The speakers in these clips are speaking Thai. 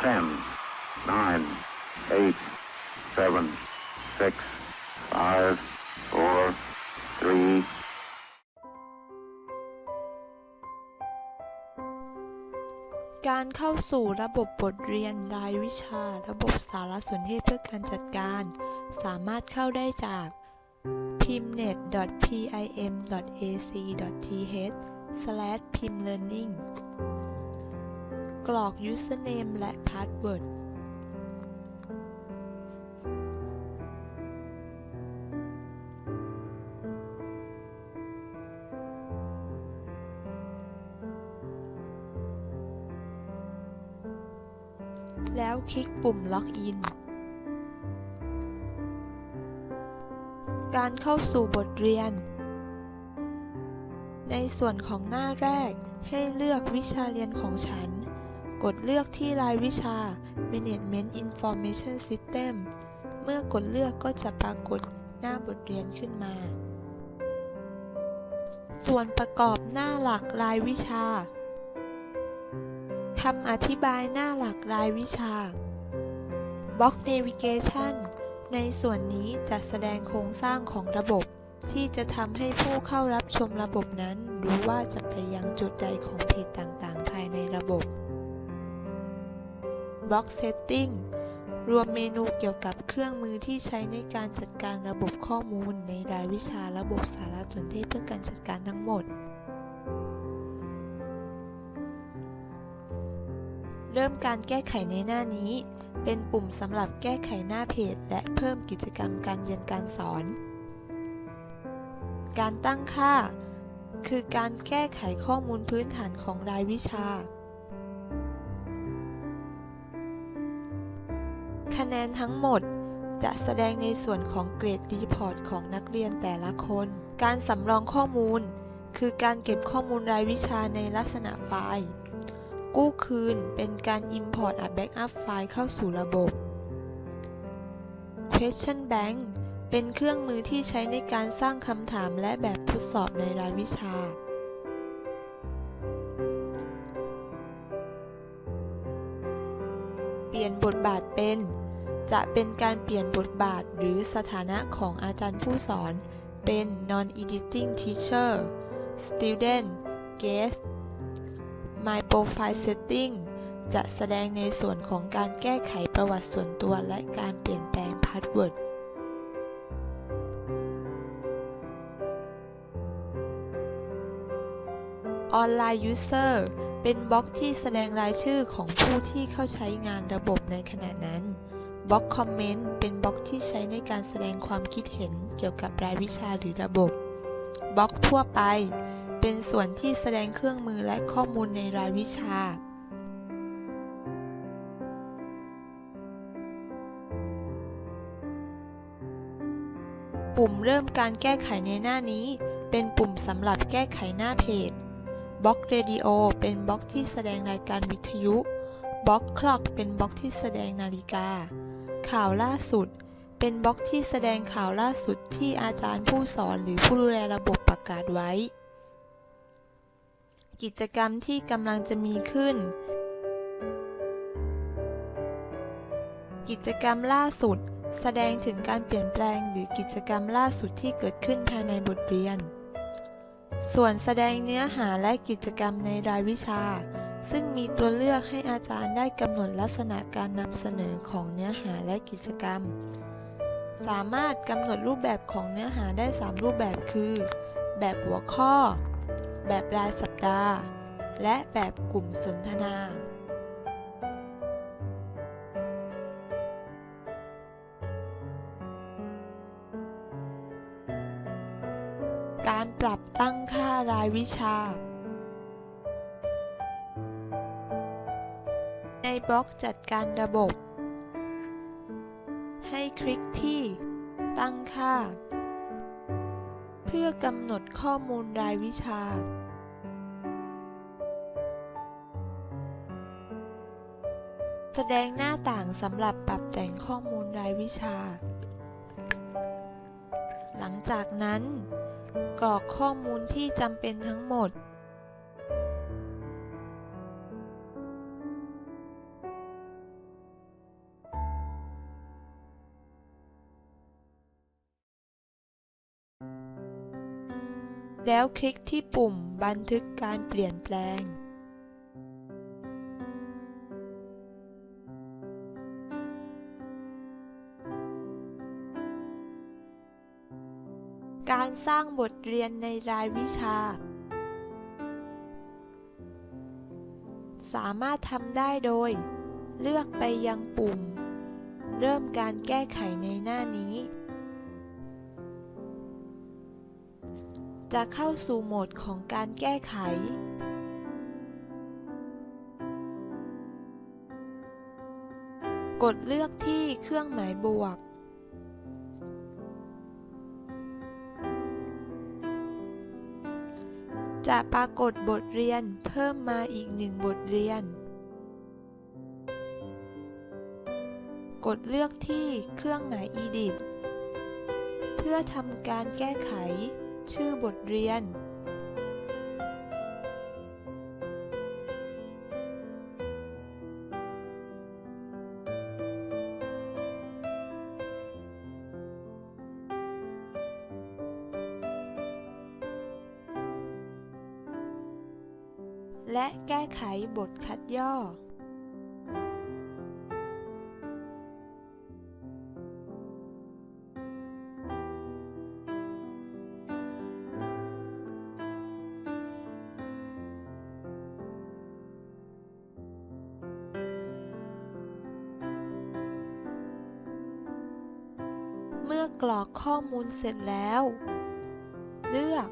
Ten, nine, eight, seven, six, five, four, three, การเข้าสู่ระบบบทเรียนรายวิชาระบบสารสนเทศเพื่อการจัดการ สามารถเข้าได้จาก pimnet.pim.ac.th/pimlearning กรอก username และ password แล้วคลิกปุ่มล็อกอิน การเข้าสู่บทเรียน ในส่วนของหน้าแรกให้เลือกวิชาเรียนของฉัน กดเลือกที่รายวิชา Management Information System เมื่อกดเลือกก็จะปรากฏหน้าบทเรียนขึ้นมา ส่วนประกอบหน้าหลักรายวิชาคำอธิบายหน้าหลักรายวิชา Block Navigation ในส่วนนี้จะแสดงโครงสร้างของระบบ ที่จะทำให้ผู้เข้ารับชมระบบนั้น รู้ว่าจะไปยังจุดใดของเพจต่างๆ ภายในระบบ Block Setting รวมเมนูเกี่ยวกับเครื่องมือที่ใช้ในการจัดการระบบข้อมูลในรายวิชาระบบสารสนเทศเพื่อการจัดการทั้งหมด เริ่มการแก้ไขในหน้านี้ เป็นปุ่มสำหรับแก้ไขหน้าเพจ และเพิ่มกิจกรรมการเรียนการสอน การตั้งค่า คือการแก้ไขข้อมูลพื้นฐานของรายวิชา คะแนนทั้งหมดจะแสดงในส่วนของเกรดรีพอร์ตของนักเรียนแต่ละคน การสำรองข้อมูล คือการเก็บข้อมูลรายวิชาในลักษณะไฟล์ กู้คืนเป็นการ Import a Backup ไฟล์เข้าสู่ระบบ Question Bank เป็นเครื่องมือที่ใช้ในการสร้างคำถามและแบบทดสอบในรายวิชา เปลี่ยนบทบาทเป็น จะเป็นการเปลี่ยนบทบาทหรือสถานะของอาจารย์ผู้สอน เป็น non-editing teacher student guest My Profile Setting จะแสดงในส่วนของการแก้ไขประวัติส่วนตัวและการเปลี่ยนแปลงพาสเวิร์ด Online User เป็นบล็อกที่แสดงรายชื่อของผู้ที่เข้าใช้งานระบบในขณะนั้น บล็อกคอมเมนต์เป็นบล็อกที่ใช้ในการแสดงความคิดเห็นเกี่ยวกับรายวิชาหรือระบบบล็อกทั่วไป เป็นส่วนที่แสดงเครื่องมือและข้อมูลในรายวิชา ปุ่มเริ่มการแก้ไขในหน้านี้ เป็นปุ่มสำหรับแก้ไขหน้าเพจบล็อกเรดิโอเป็นบล็อกที่แสดงรายการวิทยุบล็อกคล็อกเป็นบล็อกที่แสดงนาฬิกา ข่าวล่าสุด เป็นบล็อกที่แสดงข่าวล่าสุดที่อาจารย์ผู้สอนหรือผู้ดูแลระบบประกาศไว้ กิจกรรมที่กำลังจะมีขึ้น กิจกรรมล่าสุด แสดงถึงการเปลี่ยนแปลงหรือกิจกรรมล่าสุดที่เกิดขึ้นภายในบทเรียน ส่วนแสดงเนื้อหาและกิจกรรมในรายวิชา ซึ่งมีตัวเลือกให้อาจารย์ได้กำหนดลักษณะการนำเสนอของเนื้อหาและกิจกรรม สามารถกำหนดรูปแบบของเนื้อหาได้ 3 รูปแบบคือ แบบหัวข้อ แบบรายสัปดาห์ และแบบกลุ่มสนทนาการปรับตั้งค่ารายวิชา ในบล็อกจัดการระบบ ให้คลิกที่ ตั้งค่า เพื่อกำหนดข้อมูลรายวิชา แสดงหน้าต่างสำหรับปรับแต่งข้อมูลรายวิชา หลังจากนั้น กรอกข้อมูลที่จำเป็นทั้งหมด แล้วคลิกที่ปุ่มบันทึกการเปลี่ยนแปลง การสร้างบทเรียนในรายวิชา สามารถทำได้โดย เลือกไปยังปุ่ม เริ่มการแก้ไขในหน้านี้ จะเข้าสู่โหมดของการแก้ไข กดเลือกที่เครื่องหมายบวก จะปรากฏบทเรียนเพิ่มมาอีกหนึ่งบทเรียน กดเลือกที่เครื่องหมาย edit เพื่อทำการแก้ไข ชื่อบทเรียน และแก้ไขบทคัดย่อ เมื่อกรอกข้อมูลเสร็จแล้ว เลือก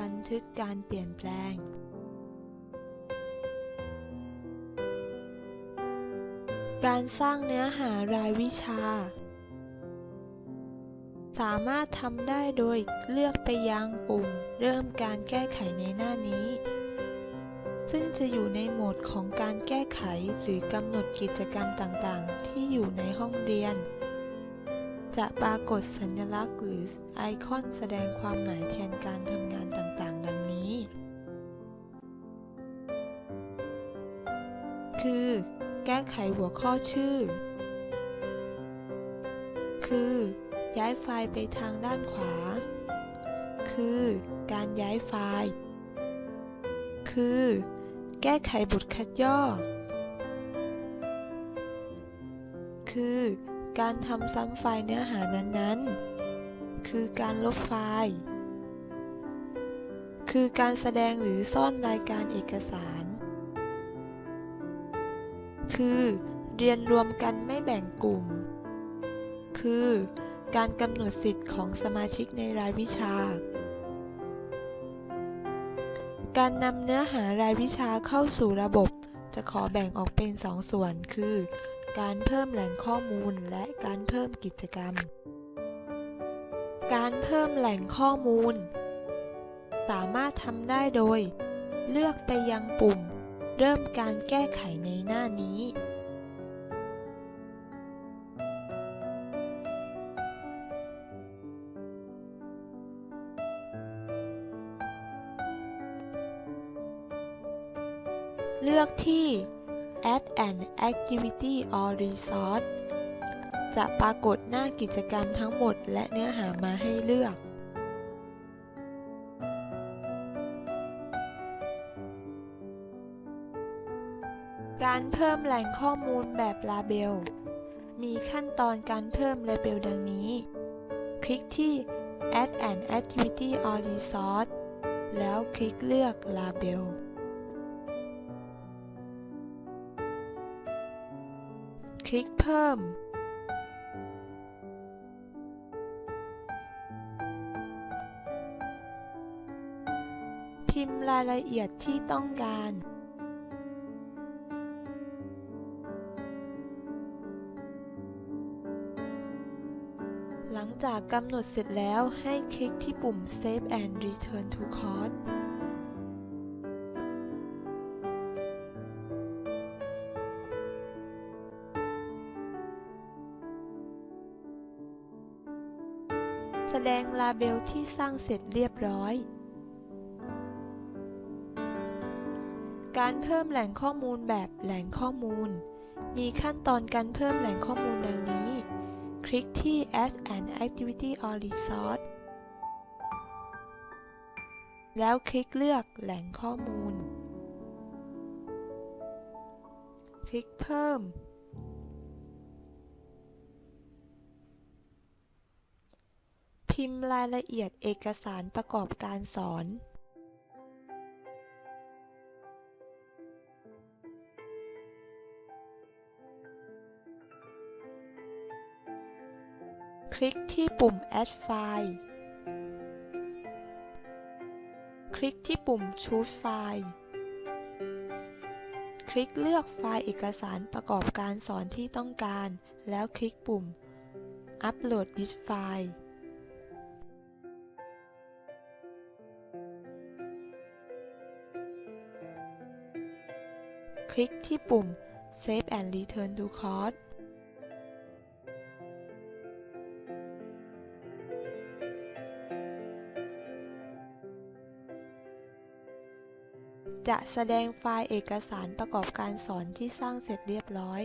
บันทึกการเปลี่ยนแปลง การสร้างเนื้อหารายวิชา สามารถทำได้โดยเลือกไปยังปุ่ม เริ่มการแก้ไขในหน้านี้ ซึ่งจะอยู่ในโหมดของการแก้ไขหรือกำหนดกิจกรรมต่างๆ ที่อยู่ในห้องเรียน จะปรากฏสัญลักษณ์หรือไอคอนแสดงความหมายแทนการทำงานต่างๆ ดังนี้ คือ แก้ไขหัวข้อชื่อ คือ ย้ายไฟล์ไปทางด้านขวา คือ การย้ายไฟล์ คือ แก้ไขบทคัดย่อ คือ การทำซ้ำไฟล์เนื้อหานั้นๆ คือการลบไฟล์ คือการแสดงหรือซ่อนรายการเอกสาร คือเรียนรวมกันไม่แบ่งกลุ่ม คือการกำหนดสิทธิ์ของสมาชิกในรายวิชา การนำเนื้อหารายวิชาเข้าสู่ระบบจะขอแบ่งออกเป็นสองส่วน คือ การเพิ่มแหล่งข้อมูลและการเพิ่มกิจกรรม การเพิ่มแหล่งข้อมูล สามารถทำได้โดย เลือกไปยังปุ่ม เริ่มการแก้ไขในหน้านี้ เลือกที่ Add an activity or resource จะปรากฏหน้ากิจกรรมทั้งหมดและเนื้อหามาให้เลือก การเพิ่มแหล่งข้อมูลแบบลาเบล มีขั้นตอนการเพิ่มลาเบลดังนี้ คลิกที่ Add an activity or resource แล้วคลิกเลือกล คลิกเพิ่ม พิมพ์รายละเอียดที่ต้องการ หลังจากกำหนดเสร็จแล้วให้คลิกที่ปุ่ม Save and Return to Course ลาเบลที่สร้างเสร็จเรียบร้อย การเพิ่มแหล่งข้อมูลแบบแหล่งข้อมูล มีขั้นตอนการเพิ่มแหล่งข้อมูลดังนี้ คลิกที่ Add an activity or resource แล้วคลิกเลือกแหล่งข้อมูล คลิกเพิ่ม พิมพ์รายละเอียดเอกสารประกอบการสอนคลิกที่ปุ่ม Add File คลิกที่ปุ่ม Choose File คลิกเลือกไฟล์เอกสารประกอบการสอนที่ต้องการ แล้วคลิกปุ่ม Upload this file คลิกที่ปุ่ม Save and Return to Course จะแสดงไฟล์เอกสารประกอบการสอนที่สร้างเสร็จเรียบร้อย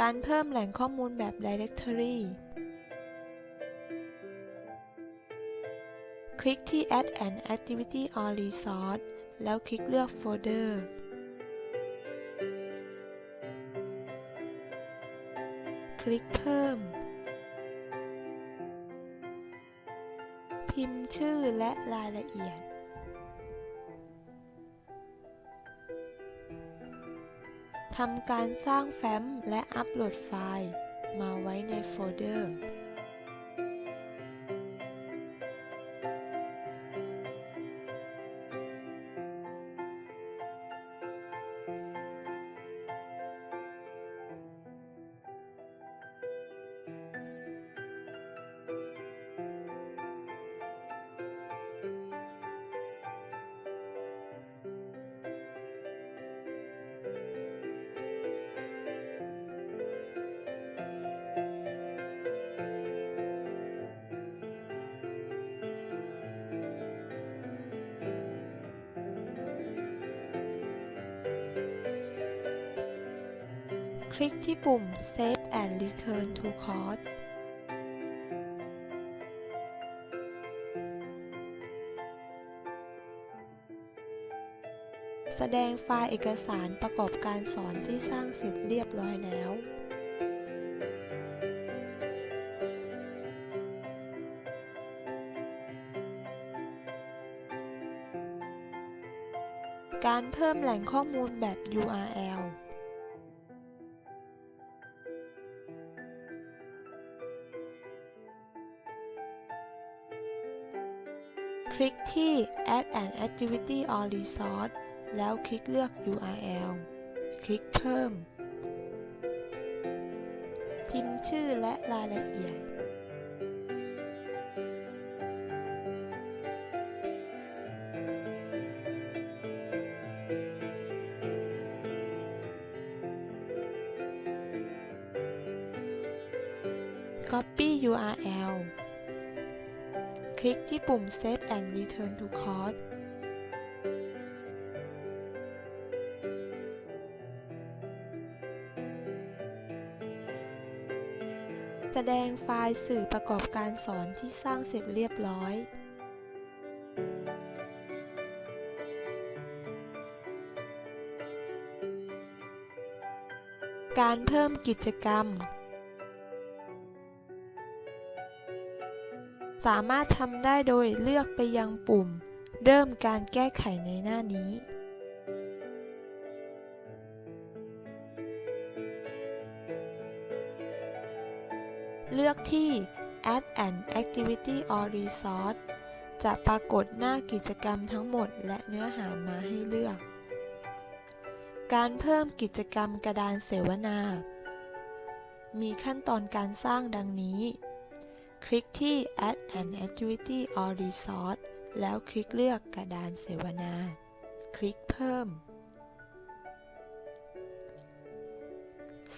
การเพิ่มแหล่งข้อมูลแบบ Directory คลิกที่ Add an Activity or Resource แล้วคลิกเลือก Folder คลิ ลิกเพิ่ม พิมพ์ชื่อและรายละเอียด ทำการสร้างแฟ้มและอัปโหลดไฟล์มาไว้ในโฟลเดอร์ คลิกที่ปุ่ม Save and Return to Course แสดงไฟล์เอกสารประกอบการสอนที่สร้างเสร็จเรียบร้อยแล้วการเพิ่มแหล่งข้อมูลแบบ URL คลิกที่ Add an Activity or Resource แล้วคลิกเลือก URL คลิกเพิ่ม พิมพ์ชื่อและรายละเอียด ปุ่ม Save and Return to Course แสดงไฟล์สื่อประกอบการสอนที่สร้างเสร็จเรียบร้อย การเพิ่มกิจกรรม สามารถทำได้โดยเลือกไปยังปุ่ม เริ่มการแก้ไขในหน้านี้ เลือกที่ Add an Activity or Resource จะปรากฏหน้ากิจกรรมทั้งหมดและเนื้อหามาให้เลือก การเพิ่มกิจกรรมกระดานเสวนา มีขั้นตอนการสร้างดังนี้ คลิกที่ Add an Activity or Resource แล้วคลิกเลือกกระดานเสวนา คลิกเพิ่ม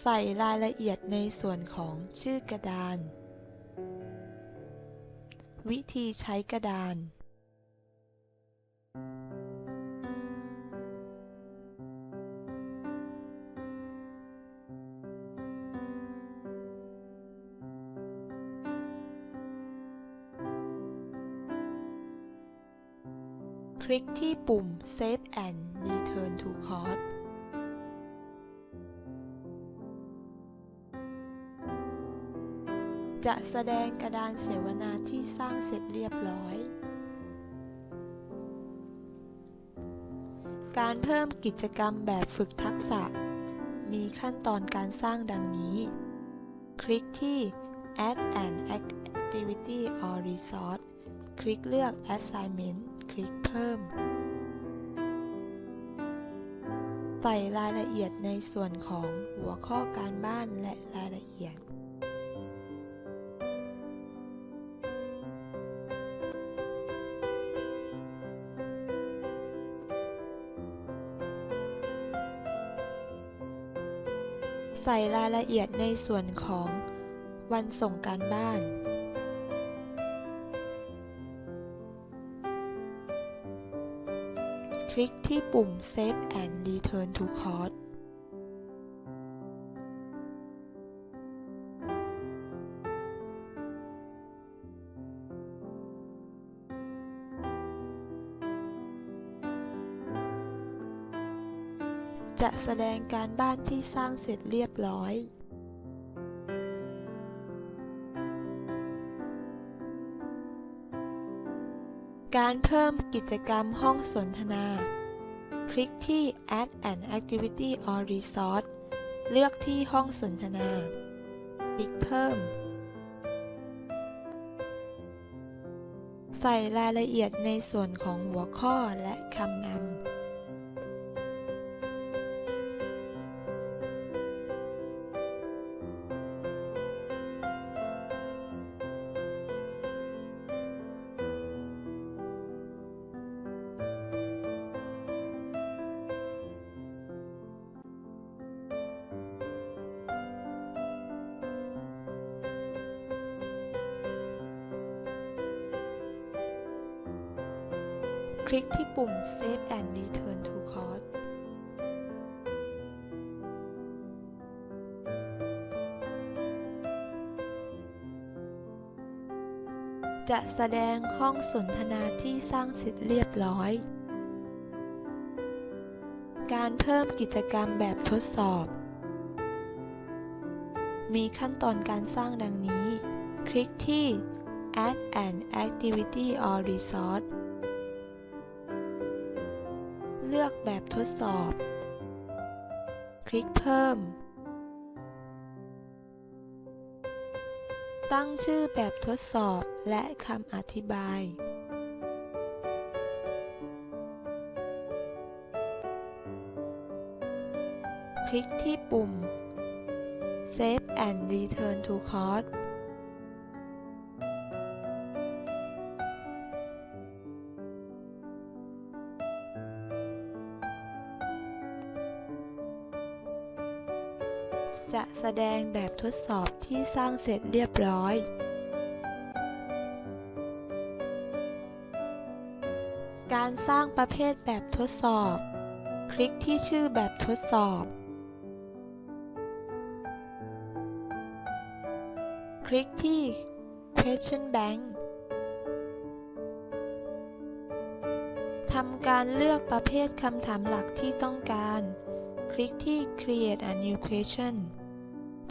ใส่รายละเอียดในส่วนของชื่อกระดาน วิธีใช้กระดาน คลิกที่ปุ่ม Save and Return to Course จะแสดงกระดานเสวนาที่สร้างเสร็จเรียบร้อย การเพิ่มกิจกรรมแบบฝึกทักษะ มีขั้นตอนการสร้างดังนี้ คลิกที่ Add an activity or resource คลิกเลือก Assignment ลิกเพิ่ม ใส่รายละเอียดในส่วนของหัวข้อการบ้านและรายละเอียด ใส่รายละเอียดในส่วนของวันส่งการบ้าน ลิกที่ปุ่ม Save and Return to Course จะแสดงการบ้านที่สร้างเสร็จเรียบร้อย การเพิ่มกิจกรรมห้องสนทนา คลิกที่ Add an activity or resource เลือกที่ห้องสนทนา คลิกเพิ่ม ใส่รายละเอียดในส่วนของหัวข้อและคำนำ คลิกที่ปุ่ม Save and Return to Course จะแสดงห้องสนทนาที่สร้างเสร็จเรียบร้อย การเพิ่มกิจกรรมแบบทดสอบ มีขั้นตอนการสร้างดังนี้ คลิกที่ Add an activity or resource เลือกแบบทดสอบ คลิกเพิ่ม ตั้งชื่อแบบทดสอบและคำอธิบาย คลิกที่ปุ่ม Save and Return to Course จะแสดงแบบทดสอบที่สร้างเสร็จเรียบร้อย การสร้างประเภทแบบทดสอบ คลิกที่ชื่อแบบทดสอบ คลิกที่ question bank ทำการเลือกประเภทคำถามหลักที่ต้องการ ลิกที่ create a new question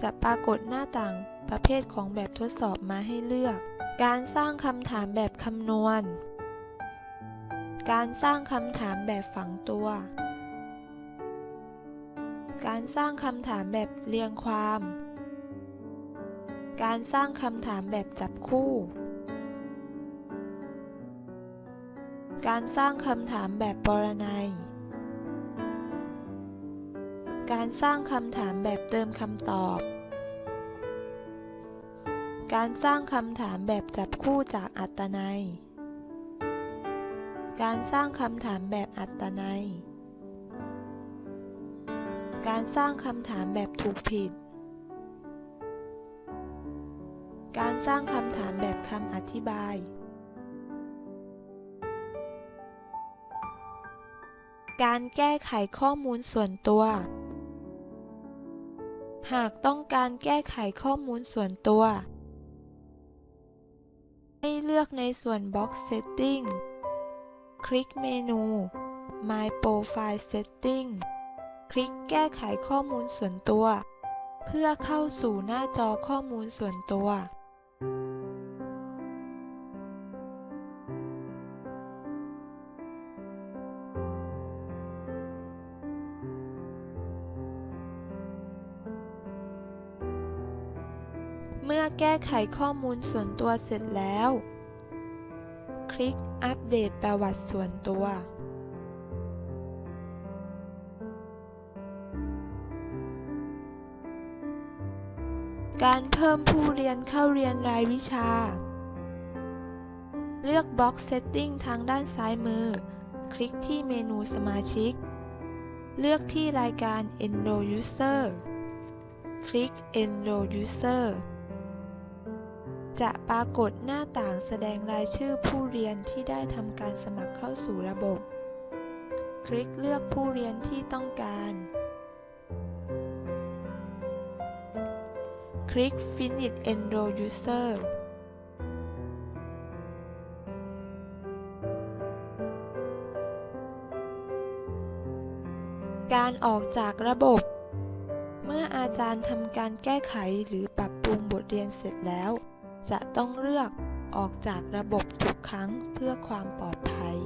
จะปรากฏหน้าต่างประเภทของแบบทดสอบมาให้เลือก การสร้างคำถามแบบคำนวณ การสร้างคำถามแบบฝังตัว การสร้างคำถามแบบเรียงความ การสร้างคำถามแบบจับคู่ การสร้างคำถามแบบปรนัย การสร้างคำถามแบบเติมคำตอบ การสร้างคำถามแบบจับคู่จากอัตนัย การสร้างคำถามแบบอัตนัย การสร้างคำถามแบบถูกผิด การสร้างคำถามแบบคำอธิบายการแก้ไขข้อมูลส่วนตัว หากต้องการแก้ไขข้อมูลส่วนตัว ให้เลือกในส่วน Box Setting คลิกเมนู My Profile Setting คลิกแก้ไขข้อมูลส่วนตัว เพื่อเข้าสู่หน้าจอข้อมูลส่วนตัว เมื่อแก้ไขข้อมูลส่วนตัวเสร็จแล้ว คลิกอัปเดตประวัติส่วนตัว การเพิ่มผู้เรียนเข้าเรียนรายวิชา เลือกบล็อก Setting ทางด้านซ้ายมือ คลิกที่เมนูสมาชิก เลือกที่รายการ Enroll User คลิก Enroll User จะปรากฏหน้าต่างแสดงรายชื่อผู้เรียนที่ได้ทำการสมัครเข้าสู่ระบบ คลิกเลือกผู้เรียนที่ต้องการ คลิก Finish Enroll User การออกจากระบบ เมื่ออาจารย์ทำการแก้ไขหรือปรับปรุงบทเรียนเสร็จแล้ว จะต้องเลือกออกจากระบบทุกครั้งเพื่อความปลอดภัย